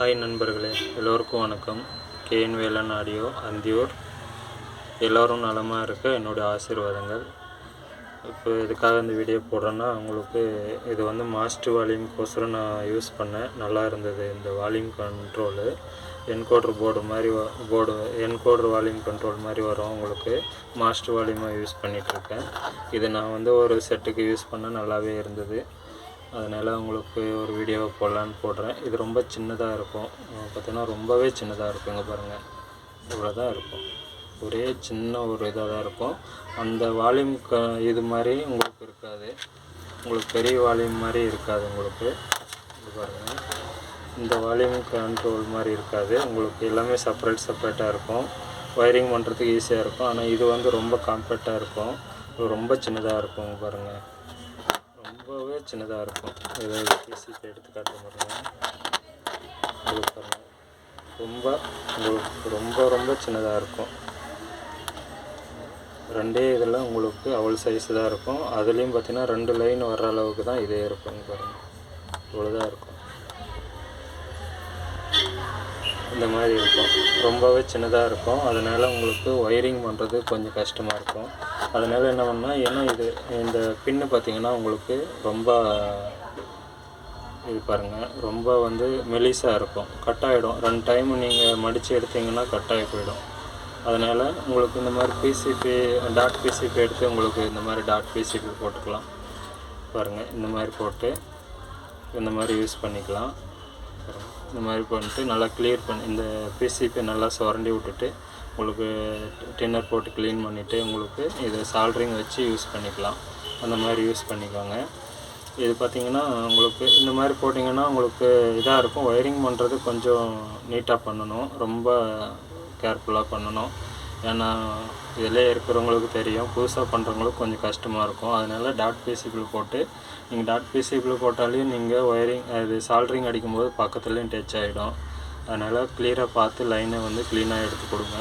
Hi நண்பர்களே எல்லோருக்கும் வணக்கம். K N Velan audio Anthiyur. எல்லோரும் நலமாக இருக்க என்னுடைய ஆசீர்வாதங்கள். இப்போ எதுக்காக இந்த வீடியோ போடுறேன்னா உங்களுக்கு இது வந்து மாஸ்டர் வால்யூம்க்கோசரம் நான் யூஸ் பண்ணேன். நல்லா இருந்தது இந்த வால்யூம் கண்ட்ரோலு. என்கோடர் போர்டு மாதிரி போர்டு என்கோடர் வால்யூம் கண்ட்ரோல் மாதிரி வரும். உங்களுக்கு மாஸ்டர் வால்யூமாக யூஸ் பண்ணிகிட்ருக்கேன் இது நான் வந்து ஒரு செட்டுக்கு யூஸ் பண்ண நல்லாவே இருந்தது. அதனால் உங்களுக்கு ஒரு வீடியோவை போடலான்னு போடுறேன். இது ரொம்ப சின்னதாக இருக்கும். பார்த்தீங்கன்னா ரொம்பவே சின்னதாக இருக்குங்க பாருங்கள் இவ்வளோ தான் இருக்கும். ஒரே சின்ன ஒரு இதாக தான் இருக்கும். அந்த வால்யூம் க இது மாதிரி உங்களுக்கு இருக்காது. உங்களுக்கு பெரிய வால்யூம் மாதிரி இருக்காது உங்களுக்கு. இது பாருங்கள் இந்த வால்யூம் கண்ட்ரோல் மாதிரி இருக்காது. உங்களுக்கு எல்லாமே செப்பரேட் செப்பரேட்டாக இருக்கும். ஒயரிங் பண்ணுறதுக்கு ஈஸியாக இருக்கும். ஆனால் இது வந்து ரொம்ப காம்பேக்டாக இருக்கும். ரொம்ப சின்னதாக இருக்கும். பாருங்கள் ரொம்பவே சின்னதாக இருக்கும். ஏதாவது பிசிபி எடுத்து காட்டுற ரொம்ப உங்களுக்கு ரொம்ப ரொம்ப சின்னதாக இருக்கும். ரெண்டே இதெல்லாம் உங்களுக்கு அவ்வளோ சைஸ் தான் இருக்கும். அதுலேயும் பார்த்தீங்கன்னா ரெண்டு லைன் வர்ற அளவுக்கு தான் இதே இருக்கும் பாருங்கள் இவ்வளோதான் இருக்கும். இந்த மாதிரி இருக்கும். ரொம்பவே சின்னதாக இருக்கும். அதனால் உங்களுக்கு ஒயரிங் பண்ணுறது கொஞ்சம் கஷ்டமாக இருக்கும். அதனால் என்ன பண்ணால் ஏன்னா இது இந்த பின்னு பார்த்தீங்கன்னா உங்களுக்கு ரொம்ப இது பாருங்கள் ரொம்ப வந்து மெலிசாக இருக்கும். கட் ஆகிடும் ரெண்டு டைம் நீங்கள் மடித்து எடுத்தீங்கன்னா கட் ஆகி போயிடும். அதனால் உங்களுக்கு இந்த மாதிரி பிசிபி டாட் பிசிபி எடுத்து உங்களுக்கு இந்த மாதிரி டாட் பிசிபி போட்டுக்கலாம். பாருங்கள் இந்த மாதிரி போட்டு இந்த மாதிரி யூஸ் பண்ணிக்கலாம். இந்த மாதிரி பண்ணிட்டு நல்லா கிளியர் பண்ணி இந்த பிசிபி நல்லா சுரண்டி விட்டுட்டு உங்களுக்கு டின்னர் போட்டு க்ளீன் பண்ணிவிட்டு உங்களுக்கு இதை சால்ட்ரிங் வச்சு யூஸ் பண்ணிக்கலாம். அந்த மாதிரி யூஸ் பண்ணிக்கோங்க. இது பார்த்திங்கன்னா உங்களுக்கு இந்த மாதிரி போட்டிங்கன்னா உங்களுக்கு இதாக இருக்கும். ஒயரிங் பண்ணுறது கொஞ்சம் நீட்டாக பண்ணணும். ரொம்ப கேர்ஃபுல்லாக பண்ணணும். ஏன்னா இதிலே இருக்கிறவங்களுக்கு தெரியும். புதுசாக பண்ணுறவங்களுக்கு கொஞ்சம் கஷ்டமாக இருக்கும். அதனால் டாட் பிசிபிள் போட்டு நீங்கள் டாட் பிசிபிள் போட்டாலையும் நீங்கள் ஒயரிங் அது சால்ட்ரிங் அடிக்கும்போது பக்கத்துலேயும் டச் ஆகிடும் அதனால் கிளியராக பார்த்து லைனை வந்து க்ளீனாக எடுத்து கொடுங்க.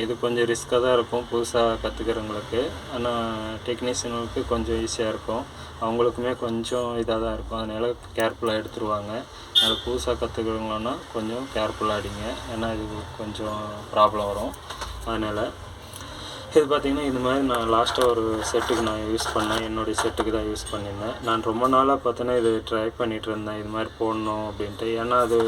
இது கொஞ்சம் ரிஸ்க்காக தான் இருக்கும் புதுசாக கற்றுக்கிறவங்களுக்கு ஆனால் டெக்னீஷியனுக்கு கொஞ்சம் ஈஸியாக இருக்கும். அவங்களுக்குமே கொஞ்சம் இதாக தான் இருக்கும். அதனால் கேர்ஃபுல்லாக எடுத்துருவாங்க. அதனால் புதுசாக கற்றுக்கிறவங்களன்னா கொஞ்சம் கேர்ஃபுல்லாக அடிங்க. ஏன்னா இது கொஞ்சம் ப்ராப்ளம் வரும். அதனால் இது பார்த்திங்கன்னா இந்த மாதிரி நான் லாஸ்ட்டாக ஒரு செட்டுக்கு நான் யூஸ் பண்ணேன். என்னுடைய செட்டுக்கு தான் யூஸ் பண்ணியிருந்தேன் நான் ரொம்ப நாளாக பார்த்தீங்கன்னா இது ட்ரை பண்ணிகிட்டு இருந்தேன். இது மாதிரி போடணும் அப்படின்ட்டு. ஏன்னா அது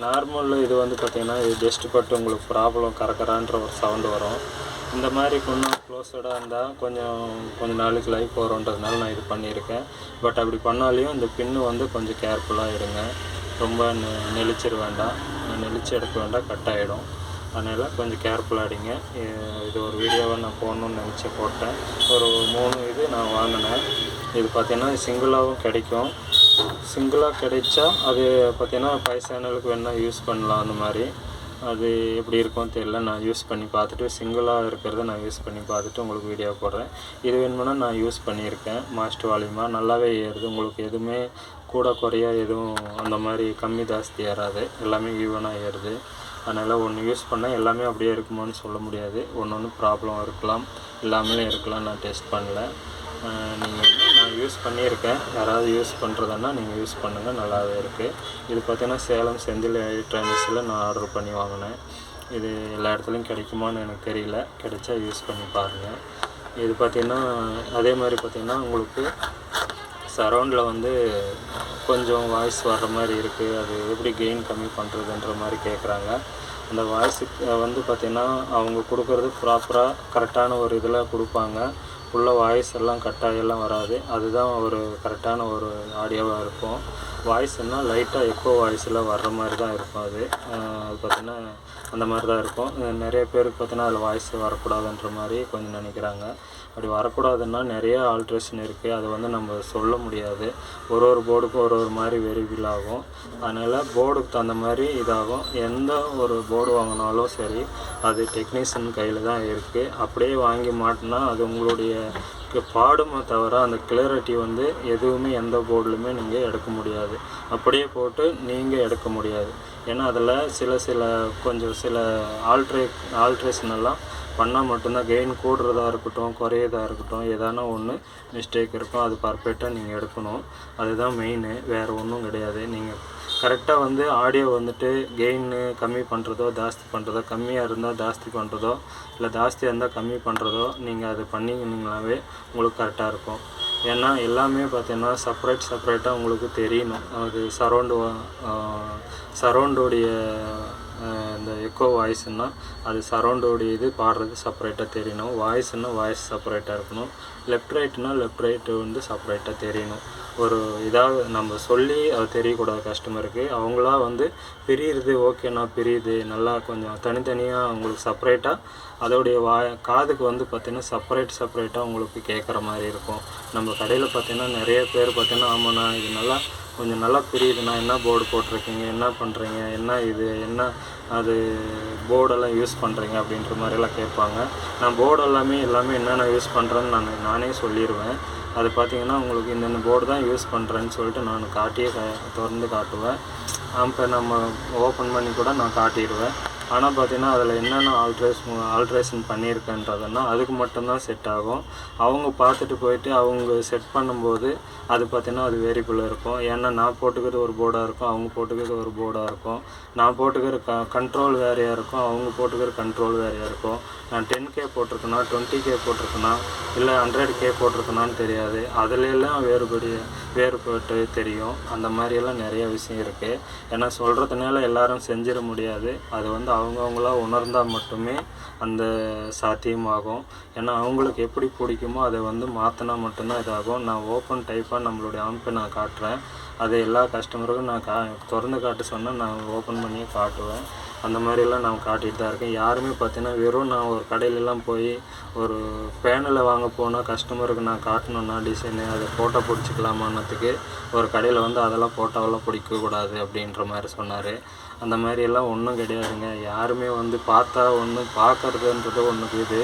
நார்மலில் இது வந்து பார்த்திங்கன்னா இது ஜஸ்ட்டு பட்டு உங்களுக்கு ப்ராப்ளம் கரக்கரான்ற ஒரு சவுண்டு வரும். இந்த மாதிரி கொஞ்சம் க்ளோஸடாக இருந்தால் கொஞ்சம் கொஞ்சம் நாளைக்கு லைஃப் வரும்ன்றதுனால நான் இது பண்ணியிருக்கேன். பட் அப்படி பண்ணாலையும் இந்த பின்னு வந்து கொஞ்சம் கேர்ஃபுல்லாக இருங்க. ரொம்ப நெ- நெளிச்சிட வேண்டாம். நெளிச்சு எடுக்க வேண்டாம். கட் ஆகிடும் அதனால் கொஞ்சம் கேர்ஃபுல்லாக அடிங்க இது ஒரு வீடியோவை நான் போடணும்னு நினச்சி போட்டேன். ஒரு மூணு இது நான் வாங்கினேன். இது பார்த்திங்கன்னா சிங்கிளாகவும் கிடைக்கும். சிங்கிளாக கிடைச்சா அது பார்த்தீங்கன்னா ஃபைவ் சேனலுக்கு வேணால் யூஸ் பண்ணலாம் அந்த மாதிரி. அது எப்படி இருக்கும் தெரியல. நான் யூஸ் பண்ணி பார்த்துட்டு சிங்கிளாக இருக்கிறத நான் யூஸ் பண்ணி பார்த்துட்டு உங்களுக்கு வீடியோ போடுறேன். இது வேணுமுன்னா நான் யூஸ் பண்ணியிருக்கேன். மாஸ்டர் வால்யூமாக நல்லாவே ஏறுது. உங்களுக்கு எதுவுமே கூட குறையா எதுவும் அந்த மாதிரி கம்மி ஜாஸ்தி ஏறாது. எல்லாமே ஈவனாக ஏறுது. அதனால் ஒன்று யூஸ் பண்ணால் எல்லாமே அப்படியே இருக்குமான்னு சொல்ல முடியாது. ஒன்று ஒன்று ப்ராப்ளம் இருக்கலாம். இல்லாமலே இருக்கலாம். நான் டெஸ்ட் பண்ணல. நீங்கள் வந்து நான் யூஸ் பண்ணியிருக்கேன். யாராவது யூஸ் பண்ணுறதுன்னா நீங்கள் யூஸ் பண்ணுங்கள் நல்லாவே இருக்குது இது பார்த்தீங்கன்னா சேலம் செந்தில் எலக்ட்ரானிக்ஸில் நான் ஆர்டர் பண்ணி வாங்கினேன். இது எல்லா இடத்துலையும் கிடைக்குமான்னு எனக்கு தெரியல. கிடைச்சா யூஸ் பண்ணி பாருங்கள் இது பார்த்திங்கன்னா அதே மாதிரி பார்த்திங்கன்னா உங்களுக்கு சரௌண்டில் வந்து கொஞ்சம் வாய்ஸ் வர்ற மாதிரி இருக்குது அது எப்படி கெயின் கம்மி பண்ணுறதுன்ற மாதிரி கேட்குறாங்க அந்த வாய்ஸுக்கு வந்து பார்த்திங்கன்னா அவங்க கொடுக்குறது ப்ராப்பராக கரெக்டான ஒரு இதில் கொடுப்பாங்க. உள்ள வாய்ஸ் எல்லாம் கட்டாயெல்லாம் வராது. அதுதான் ஒரு கரெக்டான ஒரு ஆடியோவாக இருக்கும். வாய்ஸ்னால் லைட்டாக எக்கோ வாய்ஸில் வர்ற மாதிரி தான் இருக்கும் அது. அது பார்த்திங்கன்னா அந்த மாதிரி தான் இருக்கும். நிறைய பேருக்கு பார்த்தீங்கன்னா அதில் வாய்ஸ் வரக்கூடாதுன்ற மாதிரி கொஞ்சம் நினைக்கிறாங்க. அப்படி வரக்கூடாதுன்னா நிறைய ஆல்ட்ரேஷன் இருக்குது அது வந்து நம்ம சொல்ல முடியாது. ஒரு ஒரு போர்டுக்கும் ஒரு ஒரு மாதிரி வெரிபிள் ஆகும். அதனால் போர்டுக்கு தகுந்த மாதிரி இதாகும். எந்த ஒரு போர்டு வாங்கினாலும் சரி அது டெக்னீஷியன் கையில் தான் இருக்குது அப்படியே வாங்கி மாட்டினா அது உங்களுடைய பாடுமே தவிர அந்த கிளியரிட்டி வந்து எதுவுமே எந்த போர்டுலையுமே நீங்கள் எடுக்க முடியாது. அப்படியே போட்டு நீங்கள் எடுக்க முடியாது. ஏன்னா அதில் சில சில கொஞ்சம் சில ஆல்ட்ரே ஆல்ட்ரேஷன் எல்லாம் பண்ணால் மட்டும்தான் கெயின் கூடுறதா இருக்கட்டும் குறையதா இருக்கட்டும் எதானா ஒன்று மிஸ்டேக் இருக்கும். அது பர்ஃபெக்டாக நீங்கள் எடுக்கணும். அதுதான் மெயின் வேறு ஒன்றும் கிடையாது. நீங்கள் கரெக்டாக வந்து ஆடியோ வந்துட்டு கெயின்னு கம்மி பண்ணுறதோ ஜாஸ்தி பண்ணுறதோ கம்மியாக இருந்தால் ஜாஸ்தி பண்ணுறதோ இல்லை ஜாஸ்தியாக இருந்தால் கம்மி பண்ணுறதோ நீங்கள் அது பண்ணிங்கனாவே உங்களுக்கு கரெக்டாக இருக்கும். ஏன்னா எல்லாமே பார்த்தீங்கன்னா செப்பரேட் செப்பரேட்டாக உங்களுக்கு தெரியணும். அது சரௌண்டு சரௌண்டோடைய இந்த எக்கோ வாய்ஸ்னால் அது சரௌண்டோடைய இது பாடுறது செப்பரேட்டாக தெரியணும். வாய்ஸ்னா வாய்ஸ் செப்பரேட்டாக இருக்கணும். லெஃப்ட் ரைட்னா லெஃப்ட் ரைட்டு வந்து செப்பரேட்டாக தெரியணும். ஒரு இதாக நம்ம சொல்லி அது தெரியக்கூடாது கஸ்டமருக்கு அவங்களா வந்து பிரியுறது ஓகேண்ணா பிரியுது. நல்லா கொஞ்சம் தனித்தனியாக அவங்களுக்கு செப்பரேட்டாக அதோடைய வா காதுக்கு வந்து பார்த்திங்கன்னா செப்பரேட் செப்பரேட்டாக உங்களுக்கு கேட்குற மாதிரி இருக்கும். நம்ம கடையில் பார்த்தீங்கன்னா நிறைய பேர் பார்த்தீங்கன்னா ஆமாண்ணா இது நல்லா கொஞ்சம் நல்லா புரியுதுண்ணா என்ன போர்டு போட்டிருக்கீங்க என்ன பண்ணுறீங்க என்ன இது என்ன அது போர்டெல்லாம் யூஸ் பண்ணுறீங்க அப்படின்ற மாதிரிலாம் கேட்பாங்க. நான் போர்டு எல்லாமே எல்லாமே என்னென்ன யூஸ் பண்ணுறேன்னு நான் நானே சொல்லிடுவேன் அது பார்த்தீங்கன்னா உங்களுக்கு இந்தந்த போர்டு தான் யூஸ் பண்ணுறேன்னு சொல்லிட்டு நான் காட்டியே க திறந்து காட்டுவேன். அப்போ நம்ம ஓப்பன் பண்ணி கூட நான் காட்டிடுவேன். ஆனால் பார்த்தீங்கன்னா அதில் என்னென்ன ஆல்ட்ரேஷன் ஆல்ட்ரேஷன் பண்ணியிருக்கேன்றதுன்னா அதுக்கு மட்டும்தான் செட் ஆகும். அவங்க பார்த்துட்டு போயிட்டு அவங்க செட் பண்ணும்போது அது பார்த்தீங்கன்னா அது வேரியபிள் இருக்கும். ஏன்னா நான் போட்டுக்கிறது ஒரு போர்டாக இருக்கும் அவங்க போட்டுக்கிறது ஒரு போர்டாக இருக்கும். நான் போட்டுக்கிற க கண்ட்ரோல் வேறையாக இருக்கும் அவங்க போட்டுக்கிற கண்ட்ரோல் வேறையாக இருக்கும். நான் டென் கே போட்டிருக்கேனா டுவெண்ட்டி கே போட்டிருக்கேனா இல்லை ஹண்ட்ரட் கே போட்டிருக்கேனான்னு தெரியாது. அதுலெல்லாம் வேறுபடி வேறுபட்டு தெரியும். அந்த மாதிரியெல்லாம் நிறைய விஷயம் இருக்குது ஏன்னா சொல்கிறதுனால எல்லாரும் செஞ்சிட முடியாது. அது வந்து அவங்கவுங்களா உணர்ந்தால் மட்டுமே அந்த சாத்தியமாகும். ஏன்னா அவங்களுக்கு எப்படி பிடிக்குமோ அதை வந்து மாற்றினா மட்டும்தான் இதாகும். நான் ஓப்பன் டைப்பாக நம்மளுடைய அமைப்பை நான் காட்டுறேன். அதை எல்லா கஸ்டமருக்கும் நான் கா திறந்து காட்ட சொன்னால் நான் ஓப்பன் பண்ணியே காட்டுவேன். அந்த மாதிரிலாம் நான் காட்டிகிட்டு தான் இருக்கேன். யாருமே பார்த்தீங்கன்னா வெறும் நான் ஒரு கடையிலலாம் போய் ஒரு பேனலை வாங்க போனால் கஸ்டமருக்கு நான் காட்டணுன்னா டிசைனு அதை ஃபோட்டோ பிடிச்சிக்கலாமான்னதுக்கு ஒரு கடையில் வந்து அதெல்லாம் ஃபோட்டோவெல்லாம் பிடிக்கக்கூடாது அப்படின்ற மாதிரி சொன்னார். அந்த மாதிரியெல்லாம் ஒன்றும் கிடையாதுங்க. யாருமே வந்து பார்த்தா ஒன்று பார்க்கறதுன்றது ஒன்று இது.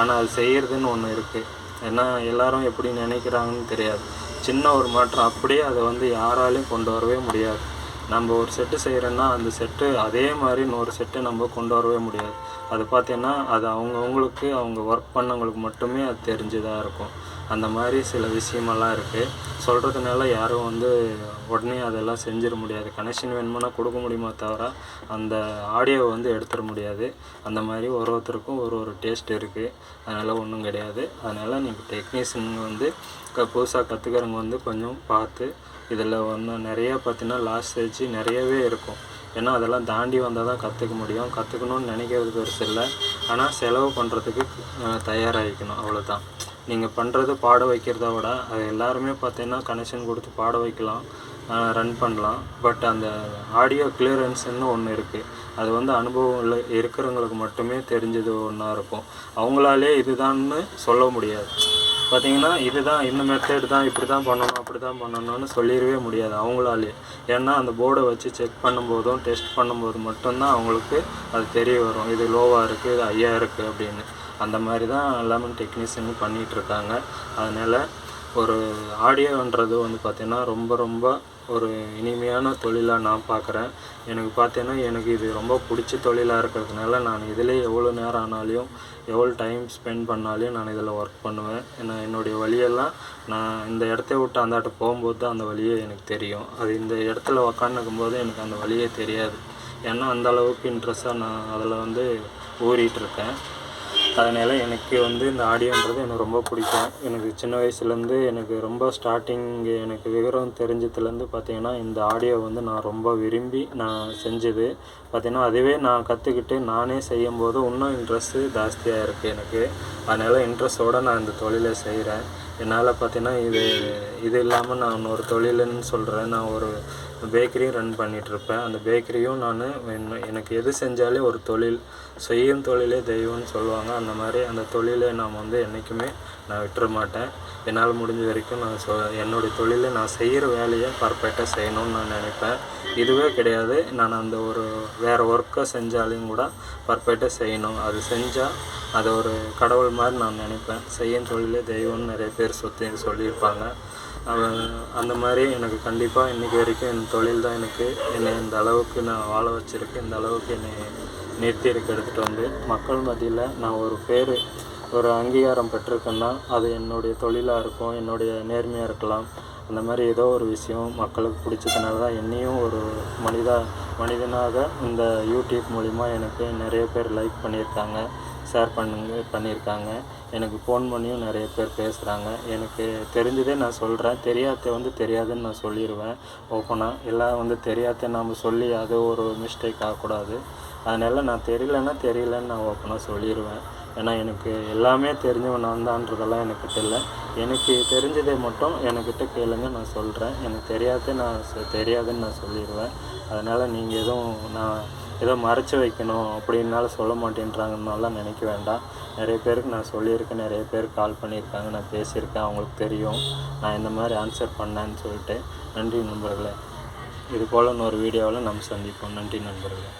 ஆனால் அது செய்கிறதுன்னு ஒன்று இருக்குது ஏன்னா எல்லாரும் எப்படி நினைக்கிறாங்கன்னு தெரியாது. சின்ன ஒரு மாற்றம் அப்படியே அதை வந்து யாராலையும் கொண்டு வரவே முடியாது. நம்ம ஒரு செட்டு செய்கிறோன்னா அந்த செட்டு அதே மாதிரி இன்னொரு செட்டு நம்ம கொண்டு வரவே முடியாது. அது பார்த்தீங்கன்னா அது அவங்கவுங்களுக்கு அவங்க ஒர்க் பண்ணவங்களுக்கு மட்டுமே அது தெரிஞ்சுதான் இருக்கும். அந்த மாதிரி சில விஷயமெல்லாம் இருக்குது சொல்கிறதுனால யாரும் வந்து உடனே அதெல்லாம் செஞ்சிட முடியாது. கனெக்ஷன் வேணுமானா கொடுக்க முடியுமா தவிர அந்த ஆடியோவை வந்து எடுத்துட முடியாது. அந்த மாதிரி ஒரு ஒருத்தருக்கும் ஒரு ஒரு டேஸ்ட் இருக்குது அதனால் ஒன்றும் கிடையாது. அதனால் நீங்கள் டெக்னீஷியன் வந்து க புதுசாக கற்றுக்கிறவங்க வந்து கொஞ்சம் பார்த்து இதில் ஒன்றும் நிறையா பார்த்தீங்கன்னா லாஸ்ட் ஸ்டேஜ் நிறையவே இருக்கும். ஏன்னா அதெல்லாம் தாண்டி வந்தால் தான் கற்றுக்க முடியும். கற்றுக்கணும்னு நினைக்கிறது பெருசு இல்லை ஆனால் செலவு பண்ணுறதுக்கு தயாராகிக்கணும். அவ்வளோதான் நீங்கள் பண்ணுறது பாட வைக்கிறத விட அது எல்லாருமே பார்த்தீங்கன்னா கனெக்ஷன் கொடுத்து பாட வைக்கலாம் ரன் பண்ணலாம். பட் அந்த ஆடியோ கிளியரன்ஸ்ன்னு ஒன்று இருக்குது அது வந்து அனுபவம் இல்லை இருக்கிறவங்களுக்கு மட்டுமே தெரிஞ்சது ஒன்றா இருக்கும். அவங்களாலே இதுதான்னு சொல்ல முடியாது. பார்த்தீங்கன்னா இதுதான் இந்த மெத்தட் தான் இப்படி தான் பண்ணணும் அப்படி தான் பண்ணணும்னு சொல்லிடவே முடியாது அவங்களாலே. ஏன்னா அந்த போர்டை வச்சு செக் பண்ணும்போதும் டெஸ்ட் பண்ணும்போது மட்டும்தான் அவங்களுக்கு அது தெரிய வரும். இது லோவாக இருக்குது இது ஐயா இருக்குது அப்படின்னு. அந்த மாதிரி தான் எல்லாமே டெக்னீஷியன் பண்ணிகிட்ருக்காங்க அதனால் ஒரு ஆடியோன்றது வந்து பார்த்திங்கன்னா ரொம்ப ரொம்ப ஒரு இனிமையான தொழிலாக நான் பார்க்குறேன் எனக்கு பார்த்தீங்கன்னா எனக்கு இது ரொம்ப பிடிச்ச தொழிலாக இருக்கிறதுனால நான் இதிலே எவ்வளோ நேரம் ஆனாலையும் எவ்வளோ டைம் ஸ்பெண்ட் பண்ணாலையும் நான் இதில் ஒர்க் பண்ணுவேன். ஏன்னா என்னுடைய வழியெல்லாம் நான் இந்த இடத்த விட்டு அந்தாட்ட போகும்போது தான் அந்த வழியே எனக்கு தெரியும். அது இந்த இடத்துல உக்காந்துக்கும் போது எனக்கு அந்த வழியே தெரியாது. ஏன்னா அந்த அளவுக்கு இன்ட்ரெஸ்ட்டாக நான் அதில் வந்து ஊறிட்டுருக்கேன் அதனால் எனக்கு வந்து இந்த ஆடியோன்றது எனக்கு ரொம்ப பிடிக்கும். எனக்கு சின்ன வயசுலேருந்து எனக்கு ரொம்ப ஸ்டார்டிங் எனக்கு விவரம் தெரிஞ்சதுலேருந்து பார்த்தீங்கன்னா இந்த ஆடியோ வந்து நான் ரொம்ப விரும்பி நான் செஞ்சது. பார்த்திங்கன்னா அதுவே நான் கற்றுக்கிட்டு நானே செய்யும்போது இன்னும் இன்ட்ரெஸ்ட்டு ஜாஸ்தியாக இருக்குது எனக்கு. அதனால் இன்ட்ரெஸ்ட்டோடு நான் இந்த தொழிலை செய்கிறேன் என்னால் பார்த்தீங்கன்னா இது இது இல்லாமல் நான் இன்னொரு தொழிலுன்னு சொல்கிறேன் நான் ஒரு பேக்கரியும் ரன் பண்ணிகிட்ருப்பேன் அந்த பேக்கரியும் நான் எனக்கு எது செஞ்சாலே ஒரு தொழில். செய்யும் தொழிலே தெய்வம்னு சொல்லுவாங்க. அந்த மாதிரி அந்த தொழிலை நாம் வந்து என்றைக்குமே நான் விட்டுற மாட்டேன். என்னால் முடிஞ்ச வரைக்கும் நான் சொ என்னுடைய தொழிலை நான் செய்கிற வேலையை பர்ஃபெக்டாக செய்யணும்னு நான் நினைப்பேன். இதுவே கிடையாது. நான் அந்த ஒரு வேறு ஒர்க்கை செஞ்சாலையும் கூட பர்ஃபெக்டாக செய்யணும். அது செஞ்சால் அதை ஒரு கடவுள் மாதிரி நான் நினைப்பேன். செய்யும் தொழிலே தெய்வம்னு நிறைய பேர் சுற்றி சொல்லியிருப்பாங்க. அவன் அந்த மாதிரி எனக்கு கண்டிப்பாக இன்றைக்கி வரைக்கும் என் தொழில் தான் எனக்கு. என்னை இந்த அளவுக்கு நான் வாழ வச்சுருக்கு. இந்த அளவுக்கு என்னை நிறுத்தி இருக்க எடுத்துகிட்டு வந்து மக்கள் மத்தியில் நான் ஒரு பேர் ஒரு அங்கீகாரம் பெற்றிருக்கேன்னா அது என்னுடைய தொழிலாக இருக்கும் என்னுடைய நேர்மையாக இருக்கலாம். அந்த மாதிரி ஏதோ ஒரு விஷயம் மக்களுக்கு பிடிச்சதுனால தான் என்னையும் ஒரு மனிதா மனிதனாக இந்த யூடியூப் மூலிமா எனக்கு நிறைய பேர் லைக் பண்ணியிருக்காங்க ஷேர் பண்ணுங்க பண்ணியிருக்காங்க. எனக்கு ஃபோன் பண்ணியும் நிறைய பேர் பேசுகிறாங்க எனக்கு தெரிஞ்சதே நான் சொல்கிறேன் தெரியாத வந்து தெரியாதுன்னு நான் சொல்லிடுவேன் ஓப்பனாக எல்லாம் வந்து தெரியாத நாம் சொல்லி அது ஒரு மிஸ்டேக் ஆகக்கூடாது. அதனால் நான் தெரியலன்னா தெரியலன்னு நான் ஓப்பனாக சொல்லிடுவேன் ஏன்னா எனக்கு எல்லாமே தெரிஞ்சவன் நான் தான்றதெல்லாம் எனக்கு தெரியல. எனக்கு தெரிஞ்சதை மட்டும் என்கிட்ட கேளுங்க நான் சொல்கிறேன் எனக்கு தெரியாத நான் தெரியாதுன்னு நான் சொல்லிடுவேன். அதனால் நீங்கள் எதுவும் நான் ஏதோ மறைச்சு வைக்கணும் அப்படின்னால சொல்ல மாட்டேன்றாங்கன்னாலாம் நினைக்க வேண்டாம். நிறைய பேருக்கு நான் சொல்லியிருக்கேன் நிறைய பேர் கால் பண்ணியிருக்காங்க நான் பேசியிருக்கேன் அவங்களுக்கு தெரியும். நான் இந்த மாதிரி ஆன்சர் பண்ணேன்னு சொல்லிட்டு. நன்றி நண்பர்களே. இது போல் இன்னொரு வீடியோவில் நம்ம சந்திப்போம். நன்றி நண்பர்களே.